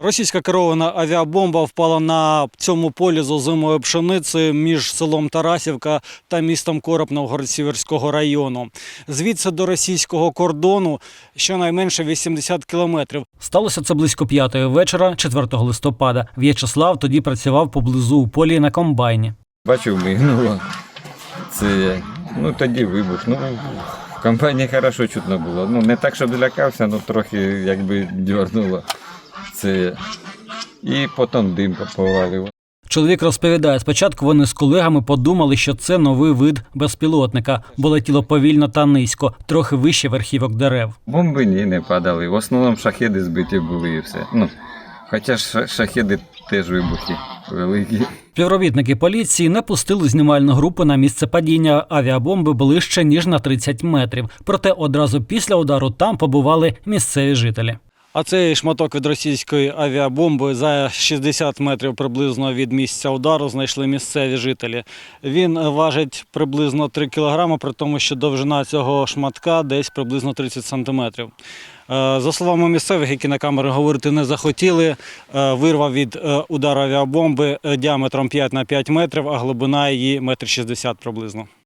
Російська керована авіабомба впала на цьому полі з озимої пшениці між селом Тарасівка та містом Короб Новгород-Сіверського району. Звідси до російського кордону щонайменше 80 кілометрів. Сталося це близько п'ятої вечора, 4 листопада. В'ячеслав тоді працював поблизу у полі на комбайні. Бачив, мигнуло. Це. Ну тоді вибух. Ну, в компанії хорошо чутно було. Ну не так, щоб злякався, ну трохи якби дьорнуло. Це. І потім дим повалив. Чоловік розповідає, спочатку вони з колегами подумали, що це новий вид безпілотника, бо летіло повільно та низько, трохи вище верхівок дерев. Бомби ні, не падали. В основному шахеди збиті були і все. Ну, хоча шахеди теж вибухи великі. Співробітники поліції не пустили знімальну групу на місце падіння авіабомби ближче ніж на 30 метрів. Проте одразу після удару там побували місцеві жителі. А цей шматок від російської авіабомби за 60 метрів приблизно від місця удару знайшли місцеві жителі. Він важить приблизно 3 кілограми, при тому, що довжина цього шматка десь приблизно 30 сантиметрів. Е, За словами місцевих, які на камери говорити не захотіли, е, вирва від е, удару авіабомби діаметром 5 на 5 метрів, а глибина її 1,60 м приблизно.